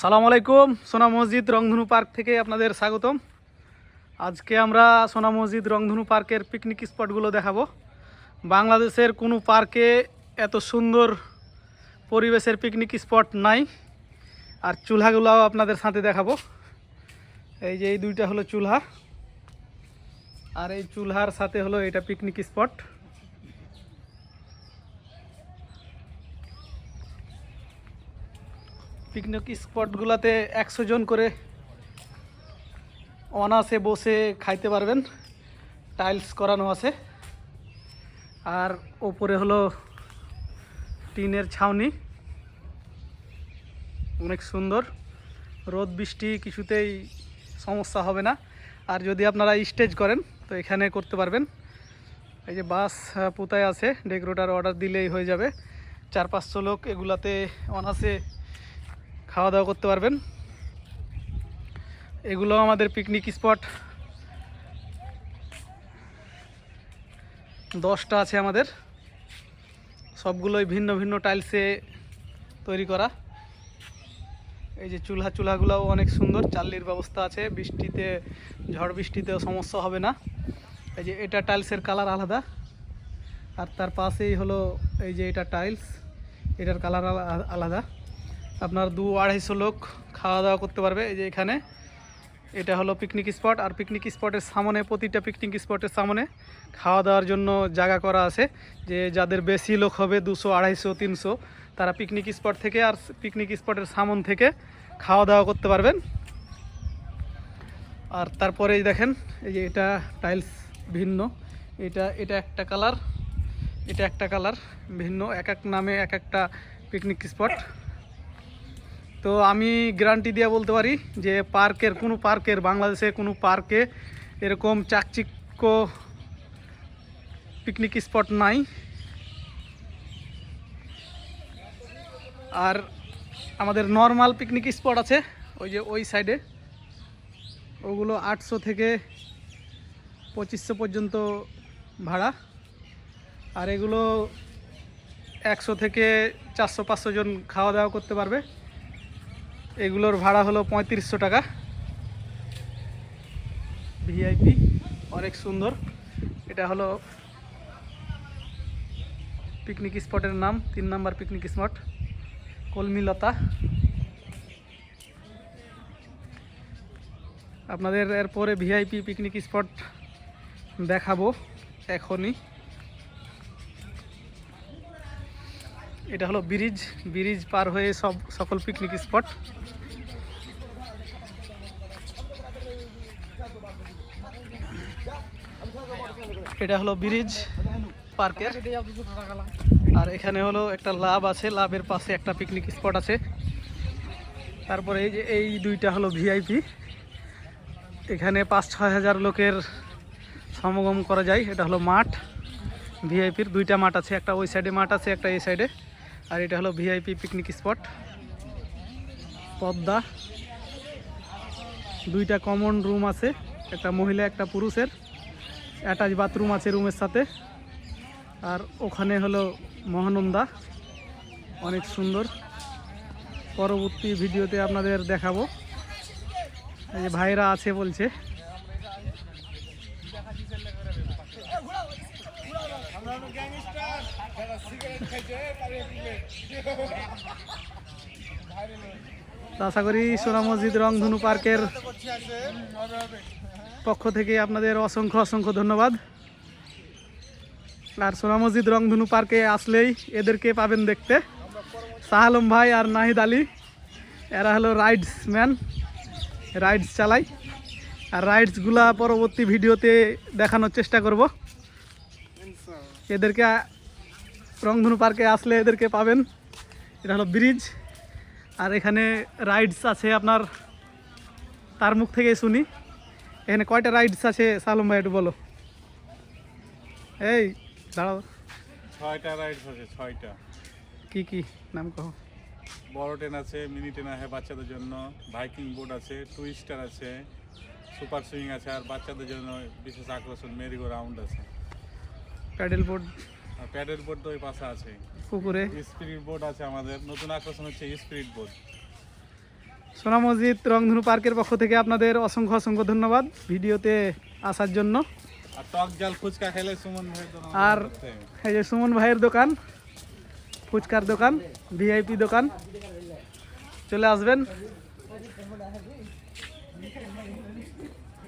আসসালামু আলাইকুম, সোনা মসজিদ রংধনু পার্ক থেকে আপনাদের স্বাগতম। আজকে আমরা সোনা মসজিদ রংধনু পার্কের পিকনিক স্পটগুলো দেখাবো। বাংলাদেশের কোনো পার্কে এত সুন্দর পরিবেশের পিকনিক স্পট নাই। আর চুলহাগুলোও আপনাদের সাথে দেখাবো। এই যে এই দুইটা হলো চুলহা। আর এই চুলহার সাথে হলো এটা পিকনিক স্পট পিকনিক স্পটগুলোতে একশো জন করে অনাসে বসে খাইতে পারবেন। টাইলস করানো আছে। আর ওপরে হলো টিনের ছাউনি। অনেক সুন্দর। রোদ, বৃষ্টি কিছুতেই সমস্যা হবে না। আর যদি আপনারা স্টেজ করেন, তো এখানে করতে পারবেন। এই যে বাস পুতায় আছে। ডেকোরেটার অর্ডার দিলেই হয়ে যাবে। চার পাঁচশো লোক এগুলাতে অনাসে খাওয়া দাওয়া করতে পারবেন। এগুলো আমাদের পিকনিক স্পট দশটা আছে আমাদের। সবগুলোই ভিন্ন ভিন্ন টাইলসে তৈরি করা। এই যে চুলহা চুলাগুলোও অনেক সুন্দর। চাল্লির ব্যবস্থা আছে। বৃষ্টিতে, ঝড় বৃষ্টিতেও সমস্যা হবে না। এই যে এটা টাইলসের কালার আলাদা। আর তার পাশেই হলো এই যে এটা টাইলস এটার কালার আলাদা। আপনার দু আড়াইশো লোক খাওয়া দাওয়া করতে পারবে এই যে এখানে। এটা হলো পিকনিক স্পট আর পিকনিক স্পটের সামনে, প্রতিটা পিকনিক স্পটের সামনে খাওয়া দাওয়ার জন্য জায়গা করা আছে। যে যাদের বেশি লোক হবে, দুশো, আড়াইশো, তিনশো, তারা পিকনিক স্পট থেকে আর পিকনিক স্পটের সামন থেকে খাওয়া দাওয়া করতে পারবেন। আর তারপরে দেখেন, এই যে এটা টাইলস ভিন্ন। এটা এটা একটা কালার এটা একটা কালার ভিন্ন। এক এক নামে এক একটা পিকনিক স্পট তো আমি গ্যারান্টি দিয়ে বলতে পারি যে পার্কের, কোনো পার্কের, বাংলাদেশে কোনো পার্কে এরকম চাকচিক্য পিকনিক স্পট নাই। আর আমাদের নর্মাল পিকনিক স্পট আছে, ওই যে ওই সাইডে ওগুলো আটশো থেকে পঁচিশশো পর্যন্ত ভাড়া। আর এগুলো একশো থেকে চারশো পাঁচশো জন খাওয়া দাওয়া করতে পারবে। এগুলোর ভাড়া হলো পঁয়ত্রিশশো টাকা। ভিআইপি অনেক সুন্দর। এটা হলো পিকনিক স্পটের নাম, তিন নাম্বার পিকনিক স্পট কলমিলতা। আপনাদের এরপরে ভিআইপি পিকনিক স্পট দেখাবো এখনই। এটা হলো ব্রিজ ব্রিজ পার হয়ে সব সকল পিকনিক স্পট এটা হলো ব্রিজ পার্কের। আর এখানে হলো একটা লাভ আছে, লাভের পাশে একটা পিকনিক স্পট আছে। তারপরে এই যে এই দুইটা হলো ভিআইপি এখানে পাঁচ ছয় হাজার লোকের সমাগম করা যায়, এটা হলো মাঠ। ভিআইপির দুইটা মাঠ আছে, একটা ওই সাইডে মাঠ আছে, একটা এই সাইডে আর এটা হলো ভিআইপি পিকনিক স্পট পদ্মা। দুইটা কমন রুম আছে, একটা মহিলা, একটা পুরুষের। অ্যাটাচ বাথরুম আছে রুমের সাথে। আর ওখানে হলো মহানন্দা। অনেক সুন্দর। পরবর্তী ভিডিওতে আপনাদের দেখাবো। এই যে ভাইরা আছে বলছে। আশা করি সোনা মসজিদ রংধনু পার্কের পক্ষ থেকে আপনাদের অসংখ্য অসংখ্য ধন্যবাদ। আর সোনা মসজিদ রংধনু পার্কে আসলেই এদেরকে পাবেন দেখতে। শাহ আলম ভাই আর নাহিদ আলী এরা হলো রাইডস ম্যান রাইডস চালাই। আর রাইডসগুলা পরবর্তী ভিডিওতে দেখানোর চেষ্টা করব। এদেরকে রংধনু পার্কে আসলে এদেরকে পাবেন। এটা হলো ব্রিজ। আর এখানে রাইডস আছে আপনার তার মুখ থেকেই শুনি। এখানে কয়টা রাইডস আছে? সালম ভাই একটু বলো। এই দাঁড়াও। ছয়টা রাইডস আছে ছয়টা। কি কি? নাম কহ বড় ট্রেন আছে মিনি ট্রেন আছে বাচ্চাদের জন্য। বাইকিং বোর্ড আছে টুইস্টার আছে সুপার সুইং আছে আর বাচ্চাদের জন্য বিশেষ আকর্ষণ মেরিগো রাউন্ড আছে। প্যাডেল বোর্ড প্যাডেল বোর্ড তো ওই পাশে আছে। পুকুরে? স্পিরিট বোর্ড আছে আমাদের। নতুন আকর্ষণ হচ্ছে স্পিরিট বোর্ড। সোনা মসজিদ রংধনু পার্কের পক্ষ থেকে আপনাদের অসংখ্য অসংখ্য ধন্যবাদ ভিডিওতে আসার জন্য। আর টক জাল ফুচকা খেলে সুমন ভাই আর এই যে সুমন ভাইয়ের দোকান ফুচকার দোকান ভিআইপি দোকান। চলে আসবেন।